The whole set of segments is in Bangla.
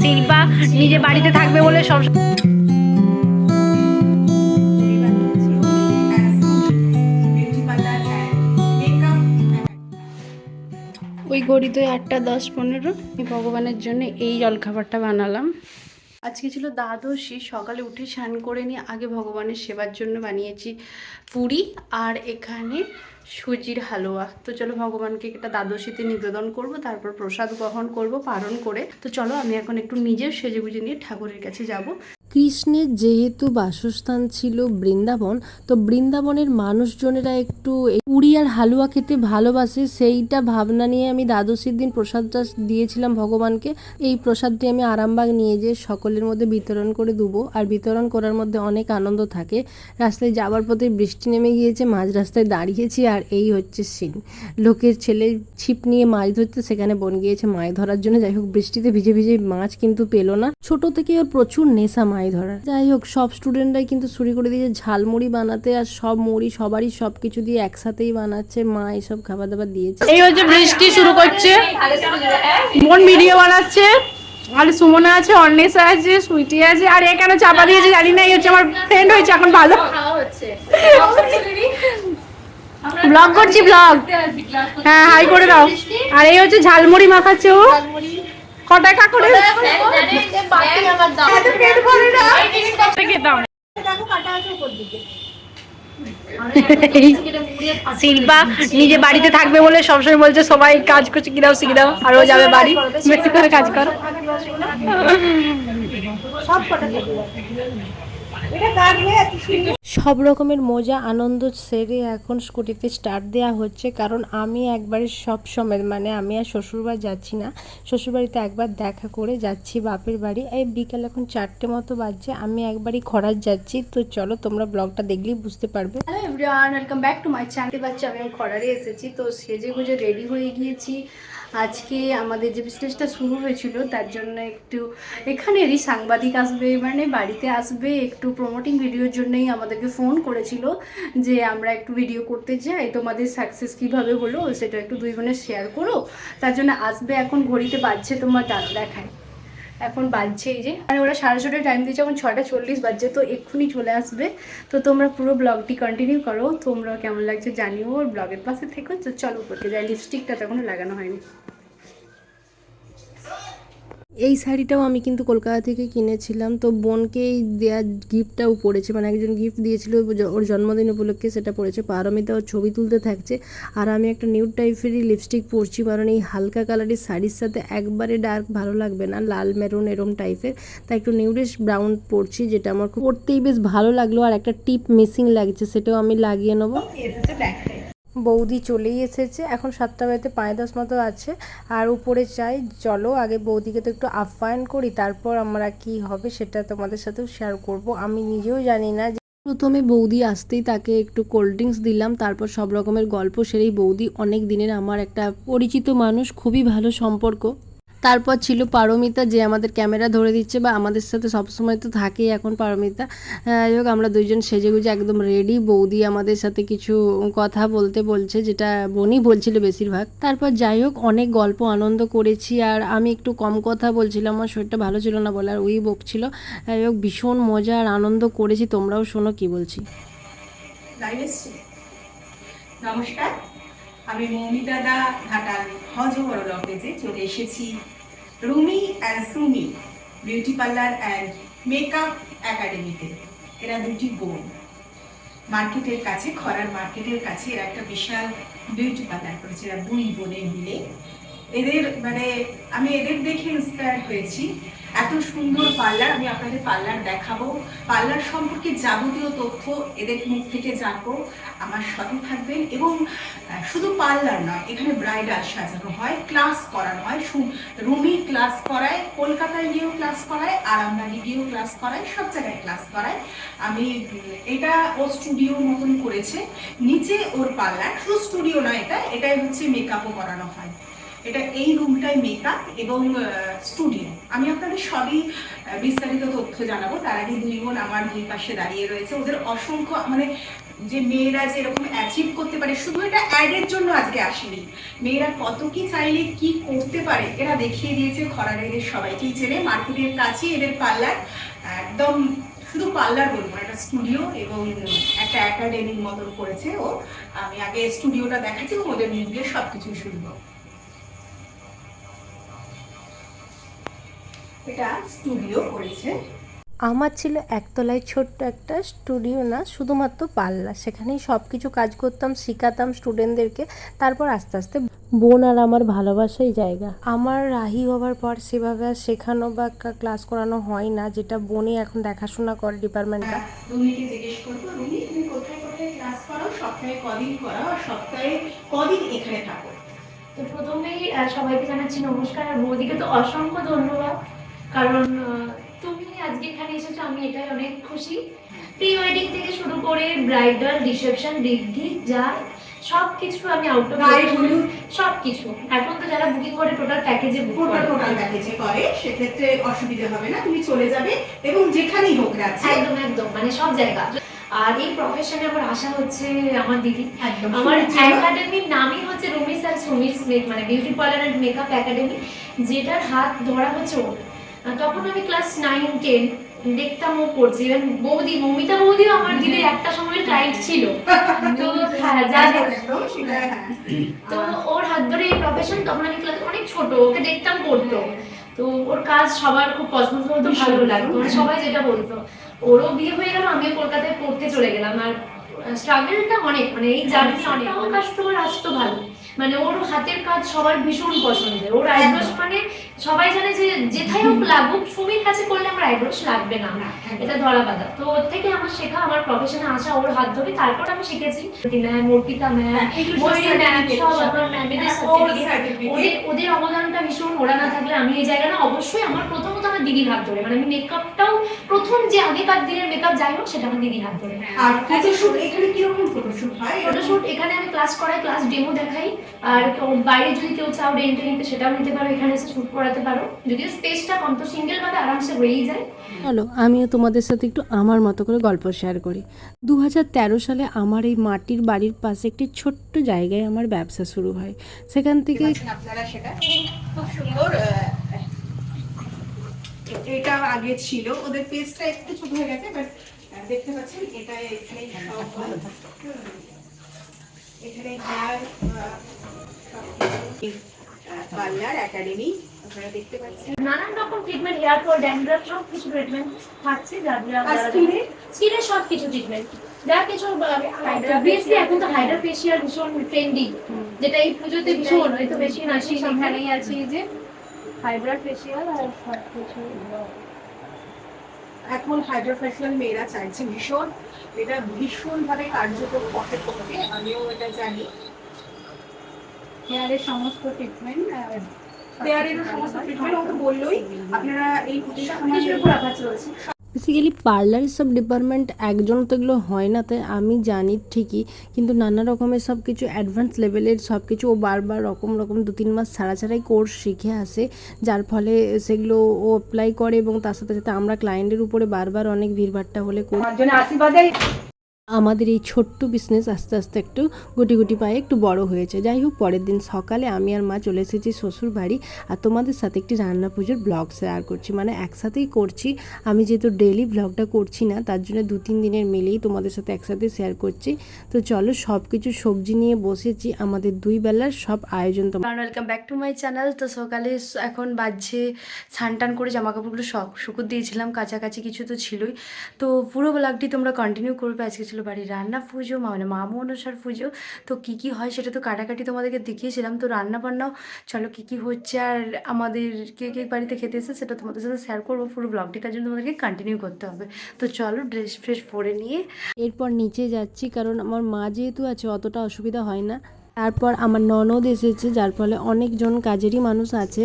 শিল্পা নিজে বাড়িতে থাকবে বলে সংসার ওই ঘড়িতে আটটা দশ পনেরো। ভগবানের জন্য এই জলখাবারটা বানালাম। আজকে ছিল দ্বাদশী, সকালে উঠে স্নান করে নিয়ে আগে ভগবানের সেবার জন্য বানিয়েছি পুরি আর এখানে সুজির হালুয়া। তো চলো ভগবানকে একটা দ্বাদশীতে নিবেদন করব, তারপর প্রসাদ গ্রহণ করব, পালন করে। তো চলো আমি এখন একটু নিজের সেজেগুজে নিয়ে ঠাকুরের কাছে যাব। কৃষ্ণের যেহেতু বাসস্থান ছিল বৃন্দাবন, তো বৃন্দাবনের মানুষজনেরা একটু পুরি আর হালুয়া খেতে ভালোবাসে, সেইটা ভাবনা নিয়ে আমি দ্বাদশীর দিন প্রসাদটা দিয়েছিলাম ভগবানকে। এই প্রসাদটি আমি আরামবাগ নিয়ে যেয়ে সকলের মধ্যে বিতরণ করে দেবো, আর বিতরণ করার মধ্যে অনেক আনন্দ থাকে। রাস্তায় যাওয়ার পথে বৃষ্টি নেমে গিয়েছে, মাঝ রাস্তায় দাঁড়িয়েছি, আর এই হচ্ছে সিন। লোকের ছেলে ছিপ নিয়ে মাছ ধরতে, সেখানে বন গিয়েছে মাছ ধরার জন্য। যাই হোক, বৃষ্টিতে ভিজে ভিজে মাছ কিন্তু পেল না। ছোট থেকে ওর প্রচুর নেশা, মাছ ধরার। যাই হোক, সব স্টুডেন্টরাই কিন্তু শুরু করে দিয়েছে ঝালমুড়ি বানাতে আর সব মুড়ি সবারই সব কিছু দিয়ে একসাথেই বানাচ্ছে, মা এইসব খাবার দাবার দিয়েছে। এই হচ্ছে বৃষ্টি শুরু করছে। মন ভিডিও বানাচ্ছে। আর সুমনা আছে অন্বেষা আছে, সুইটি আছে, আর এ কেন চাপা দিয়েছে জানি না, এই হচ্ছে আমার ফ্রেন্ড হয়েছে, এখন ভালো। ব্লগ করছি ব্লগ হ্যাঁ হাই করে দাও। আর এই হচ্ছে ঝালমুড়ি মাখাচ্ছে ও। টাকা করে শিল্পা নিজে বাড়িতে থাকবে বলে সবসময় বলছে সবাই কাজ করছে কি দাও শিখে দাও আর ও যাবে বাড়ি। বেশি করে কাজ করো সব রকমের মজা, আনন্দ সেরে এখন স্কুটিতে স্টার্ট দেওয়া হচ্ছে। কারণ আমি একবারে সব সময় মানে আমি আর শ্বশুরবাড়ি যাচ্ছি না। শ্বশুরবাড়িতে একবার দেখা করে যাচ্ছি বাপের বাড়ি। এই বিকাল এখন চারটে মতো বাজছে, আমি একবারই খরাজ যাচ্ছি। তো চলো, তোমরা ব্লগটা দেখলেই বুঝতে পারবে। Welcome back to my channel বাচ্চা, আমি খরারে এসেছি, তো সেজে গুজে রেডি হয়ে গিয়েছি। আজকে আমাদের যে বিজনেসটা শুরু হয়েছিল, তার জন্য একটু এখানেরই সাংবাদিক আসবে মানে বাড়িতে আসবে, একটু প্রমোটিং ভিডিওর জন্যই আমাদেরকে ফোন করেছিল যে আমরা একটু ভিডিও করতে চাই, তোমাদের সাকসেস কীভাবে হলো সেটা একটু দুই বোনের শেয়ার করো। তার জন্য আসবে এখন, ঘড়িতে বাজছে তোমার দেখায়। এখন বাজছে এই যে। মানে ওরা সাড়ে ছটায় টাইম দিয়েছে, এখন ছটা চল্লিশ বাজছে, তো এক্ষুনি চলে আসবে। তো তোমরা পুরো ব্লগটি কন্টিনিউ করো, তোমরা কেমন লাগছে জানিও, ওর ব্লগের পাশে থেকো। তো চলো করতে যাই লিপস্টিকটা তো তখনও লাগানো হয়নি। এই শাড়িটাও আমি কিন্তু কলকাতা থেকে কিনেছিলাম। তো বোনকেই দেওয়া গিফটটাও পড়েছে। মানে একজন গিফট দিয়েছিল ওর জন্মদিন উপলক্ষে, সেটা পড়েছে। পারমিতা ওর ছবি তুলতে থাকছে। আর আমি একটা নিউড টাইপেরই লিপস্টিক পরছি, কারণ এই হালকা কালারের শাড়ির সাথে একবারে ডার্ক ভালো লাগবে না, লাল মেরুন এরম টাইপের তাই একটু নিউডিশ ব্রাউন পরছি, যেটা আমার খুব পরতেই বেশ ভালো লাগল। আর একটা টিপ মিসিং লাগছে, সেটাও আমি লাগিয়ে নেব। বৌদি চলেই এসেছে। এখন সাতটা বাড়িতে পাঁচ দশ মতো আছে। আর উপরে চাই চলো, আগে বৌদিকে তো একটু আপ্যায়ন করি, তারপর আমরা কি হবে সেটা তোমাদের সাথেও শেয়ার করব। আমি নিজেও জানি না প্রথমে বৌদি আসতেই তাকে একটু কোল্ড ড্রিঙ্কস দিলাম, তারপর সব রকমের গল্প সেরেই বৌদি অনেক দিনের আমার একটা পরিচিত মানুষ, খুবই ভালো সম্পর্ক। তারপর ছিল পারমিতা, যে আমাদের ক্যামেরা ধরে দিচ্ছে বা আমাদের সাথে সবসময় তো থাকেই এখন পারমিতা। যাই হোক, আমরা দুইজন সেজে গুজে একদম রেডি বৌদি আমাদের সাথে কিছু কথা বলতে বলছে, যেটা বোনই বলছিল বেশিরভাগ। তারপর যাই হোক, অনেক গল্প আনন্দ করেছি আর আমি একটু কম কথা বলছিলাম, আমার শরীরটা ভালো ছিল না বলে আর ওই বকছিল। যাই হোক, ভীষণ মজা আর আনন্দ করেছি, তোমরাও শোনো কি বলছি। নমস্কার। আমি মৌমিতাদা ঘাটাল হজ বড় লকেজে চলে এসেছি। Rumi and Sumi beauty parlour and makeup একাডেমিতে এরা দুটি বোন। মার্কেটের কাছে, খরার মার্কেটের কাছে এরা একটা বিশাল বিউটি পার্লার করেছে। এরা দুই বোনে মিলে। এদের মানে আমি এদের দেখে ইন্সপায়ার হয়েছি। এত সুন্দর পার্লার আমি আপনাদের পার্লার দেখাবো। পার্লার সম্পর্কে যাবতীয় তথ্য এদের মুখ থেকে জানব, আমার সাথে থাকবেন। এবং শুধু পার্লার নয়, এখানে ব্রাইডাল সাজানো হয় ক্লাস করানো হয় রুমি ক্লাস করায়, কলকাতায় গিয়েও ক্লাস করায়, আরামবাগে গিয়েও ক্লাস করায়, সব জায়গায় ক্লাস করায়। আমি এটা ও স্টুডিও মতন করেছে। নিচে ওর পার্লার শুধু স্টুডিও নয় এটা, এটাই হচ্ছে মেকআপও করানো হয়। এটা এই রুমটাই মেকআপ এবং স্টুডিও আমি আপনাদের সবই বিস্তারিত তথ্য জানাব। তার আগে দুই বোন আমার দুই পাশে দাঁড়িয়ে রয়েছে। ওদের অসংখ্য মানে যে মেয়েরা যে এরকম অ্যাচিভ করতে পারে, শুধু এটা অ্যাডের জন্য আজকে আসেনি। মেয়েরা কত কি চাইলে কি করতে পারে, এরা দেখিয়ে দিয়েছে খরার এদের সবাইকেই চেনে। মার্কেটের কাছে এদের পার্লার, একদম শুধু পার্লার বলব একটা স্টুডিও এবং একটা একাডেমির মতন করেছে ও। আমি আগে স্টুডিওটা দেখাচ্ছি ওদের মুখ দিয়ে সবকিছু শুনব। এটা স্টুডিও করেছে। আমার ছিল একতলায় ছোট্ট একটা স্টুডিও না শুধুমাত্র পাল্লা। সেখানেই সব কিছু কাজ করতাম শেখাতাম স্টুডেন্টদেরকে তারপর আস্তে আস্তে বোন আর আমার ভালোবাসাই জায়গা। আমার রাহি হবার পর সেভাবে আর শেখানো বা ক্লাস করানো হয় না যেটা বোনই এখন দেখাশোনা করে ডিপার্টমেন্টটা রুমিকে জিজ্ঞেস করব রুমি তুমি কোথায় কোথায় ক্লাস করো? সপ্তাহে কদিন করো? আর সপ্তাহে কদিন এখানে থাকো? তো প্রথমেই সবাইকে জানাচ্ছি নমস্কার আর বৌদিকে তো অসংখ্য ধন্যবাদ। কারণ তুমি আজকে এখানে এসেছ আমি এটাই অনেক খুশি। প্রি ওয়েডিং থেকে শুরু করে ব্রাইডাল রিসেপশন বৃদ্ধি যা সব কিছু আমি আউট অফ। সব কিছু এখন তো যারা বুকিং করে টোটাল প্যাকেজে বুক করে। টোটাল প্যাকেজে করে সেক্ষেত্রে অসুবিধা হবে না তুমি চলে যাবে এবং যেখানেই হোক রাজ্যে একদম একদম মানে সব জায়গা। আর এই প্রফেশনে আমার আশা হচ্ছে আমার দিদি আমার একাডেমির নামই হচ্ছে রুমিস আর সুমিস মেক মানে beauty parlour and makeup academy যেটার হাত ধরা হচ্ছে ওর। তখন আমি ক্লাস নাইন টেন দেখতাম ও করছে। ইভেন বৌদি মমিতা বৌদিও আমার দিদির একটা সময় ক্লায়েন্ট ছিল। তো হ্যাঁ যা তো ওর হাত ধরে এই প্রফেশন তখন আমি ক্লাস অনেক ছোট ওকে দেখতাম পড়তো। তো ওর কাজ সবার খুব পছন্দ হতো ভালো লাগতো। মানে সবাই যেটা বলতো। ওরও বিয়ে হয়ে গেল আমিও কলকাতায় পড়তে চলে গেলাম। আর স্ট্রাগলটা অনেক মানে এই জার্নি অনেক। আমার কাস্টমার আসতো ভালো মানে ওর হাতের কাজ সবার ভীষণ পছন্দের। ওর আইব্রোস মানে সবাই জানে যে যেথায় হোক লাগুক সুমির কাছে করলে আমার আইব্রোস লাগবে না। এটা ধরা বাঁধা। তো ওর থেকে আমার শেখা আমার প্রফেশনে আসা ওর হাত ধরে তারপর আমি শিখেছি। ম্যাম অর্পিতা ম্যাম ম্যাম সব। আমার ম্যামেদের। ওদের ওদের অবদানটা ভীষণ ওরা না থাকলে আমি এই জায়গাটা অবশ্যই আমার প্রথমত আমার দিদির হাত ধরে। মানে আমি মেকআপটাও প্রথম যে আগেকার দিনের মেকআপ যাই হোক সেটা আমার দিদির হাত ধরে। আর ফটোশুট এখানে কীরকম ফটোশুট হয়? ফটোশুট এখানে আমি ক্লাস করাই ক্লাস ডেমো দেখাই। আর বাইরে যদি কেউ চাও রেন্টে নিতে সেটাও নিতে পারো এখানে এসে শুট করাতে পারো। যদিও স্পেসটা কম তো সিঙ্গেল ভাবে আরামসে হয়েই যায়। চলো আমিও তোমাদের সাথে একটু আমার মতো করে গল্প শেয়ার করি। দু হাজার তেরো সালে আমার এই মাটির বাড়ির পাশে একটি ছোট্ট জায়গায় আমার ব্যবসা শুরু হয়। সেখান থেকে আপনারা সেটা? খুব সুন্দর এটা আগে ছিল ওদের পেজটা একটু ছোট হয়ে গেছে বাট দেখতে পাচ্ছেন এটা এখানেই সব পার্লার একাডেমি আপনারা দেখতে পাচ্ছেন। নানান রকম ট্রিটমেন্ট হেয়ার ফল ড্যান্ড্রাফ সব কিছু ট্রিটমেন্ট থাকছে যা আর স্কিনের সব কিছু ট্রিটমেন্ট যা কিছু অবভিয়াসলি এখন তো হাইড্রা ফেশিয়াল ভীষণ ট্রেন্ডি যেটা এই পুজোতে ভীষণ এই বেশি নাচি সেখানেই আছে যে হাইব্রা ফেসিয়াল আর সব কিছু এখন হাইড্রোফেশিয়াল মেয়েরা চাইছে ভীষণ এটা ভীষণ ভাবে কার্যকর পথে পথে আমিও এটা জানি। হেয়ারের সমস্ত ট্রিটমেন্ট দেয়ারেরও সমস্ত ট্রিটমেন্ট ও তো বললোই আপনারা এই পুজোটা সব উপর রাখা চলছে। বেসিক্যালি পার্লারের সব ডিপার্টমেন্ট একজন তো এগুলো হয় না তাই আমি জানি ঠিকই কিন্তু নানা রকমের সব কিছু অ্যাডভান্স লেভেলের সব কিছু ও বারবার রকম রকম দু তিন মাস ছাড়া ছাড়াই কোর্স শিখে আসে যার ফলে সেগুলো ও অ্যাপ্লাই করে এবং তার সাথে সাথে আমরা ক্লায়েন্টের উপরে বারবার অনেক ভিড়ভাট্টা হলে করি। আশীর্বাদে আমাদের এই ছোট্ট বিজনেস আস্তে আস্তে একটু গুটি গুটি পায়ে একটু বড় হয়েছে। যাই হোক, পরের দিন সকালে আমি আর মা চলে এসেছি শ্বশুর বাড়ি আর তোমাদের সাথে একটি রান্না পুজোর ব্লগ শেয়ার করছি। মানে একসাথেই করছি। আমি যেহেতু ডেলি ব্লগটা করছি না, তার জন্য দু তিন দিনের মিলেই তোমাদের সাথে একসাথে শেয়ার করছি। তো চলো সব কিছু সবজি নিয়ে বসেছি। আমাদের দুই বেলার সব আয়োজন তোমার welcome back to my channel তো সকালে এখন বাজছে, স্নান টান করে জামা কাপড়গুলো সব শুকুর দিয়েছিলাম। কাছাকাছি কিছু তো ছিলই। তো পুরো ব্লগটি তোমরা কন্টিনিউ করবে। আজকে ছিল বাড়ির রান্না পুজো মানে মামু অনুসার পুজো। তো কি কি হয় সেটা তো কাটাকাটি তোমাদেরকে দেখিয়েছিলাম। তো রান্না বান্নাও চলো কি কি হচ্ছে আর আমাদের কে কে বাড়িতে খেতে এসে সেটা তোমাদের সাথে শেয়ার করব। পুরো ব্লগটি তার জন্য তোমাদেরকে কন্টিনিউ করতে হবে। তো চলো ড্রেস ফ্রেশ পরে নিয়ে, এরপর নিচে যাচ্ছি কারণ আমার মা যেহেতু আছে, অতটা অসুবিধা হয় না। তারপর আমার ননদ এসেছে, যার ফলে অনেকজন কাজেরই মানুষ আছে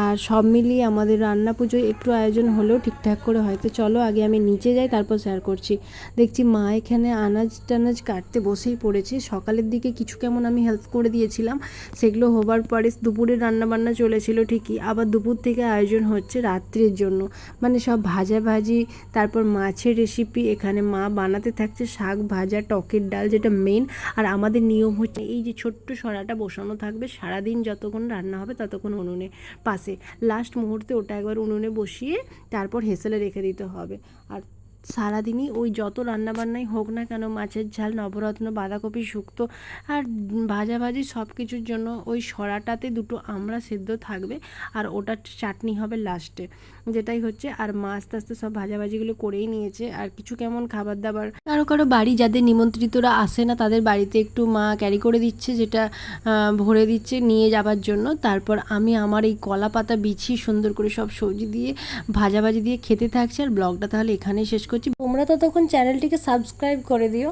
আর সব মিলিয়ে আমাদের রান্না পুজোয় একটু আয়োজন হলেও ঠিকঠাক করে হয়তো চলো আগে আমি নিচে যাই, তারপর শেয়ার করছি। দেখছি মা এখানে আনাজ টানাজ কাটতে বসেই পড়েছে। সকালের দিকে কিছু কেমন আমি হেল্প করে দিয়েছিলাম, সেগুলো হবার পরে দুপুরে রান্না বান্না চলেছিল ঠিকই, আবার দুপুর থেকে আয়োজন হচ্ছে রাত্রির জন্য। মানে সব ভাজা ভাজি তারপর মাছের রেসিপি এখানে মা বানাতে থাকছে শাক ভাজা, টকের ডাল যেটা মেন আর আমাদের নিয়ম হচ্ছে এই যে ছোট্ট সরাটা বসানো থাকবে। সারাদিন যতক্ষণ রান্না হবে ততক্ষণ উনুনে পাশে। লাস্ট মুহূর্তে ওটা একবার উনুনে বসিয়ে তারপর হেসেলে রেখে দিতে হবে। আর সারাদিনই ওই যত রান্নাবান্নাই হোক না কেন, মাছের ঝাল, নবরত্ন, বাঁধাকপি, শুক্তো আর ভাজাভাজি সব কিছুর জন্য ওই সরাটাতে দুটো আমড়া সেদ্ধ থাকবে আর ওটার চাটনি হবে লাস্টে যেটাই হচ্ছে, আর মা আস্তে আস্তে সব ভাজাভাজিগুলো করেই নিয়েছে। আর কিছু কেমন খাবার দাবার কারও কারও বাড়ি যাদের নিমন্ত্রিতরা আসে না, তাদের বাড়িতে একটু মা ক্যারি করে দিচ্ছে, যেটা ভরে দিচ্ছে নিয়ে যাবার জন্য। তারপর আমি আমার এই কলা পাতা বিছিয়ে সুন্দর করে সব সবজি দিয়ে ভাজাভাজি দিয়ে খেতে থাকছি। আর ব্লগটা তাহলে এখানেই শেষ করছি তোমরা তো তখন চ্যানেলটিকে সাবস্ক্রাইব করে দিও।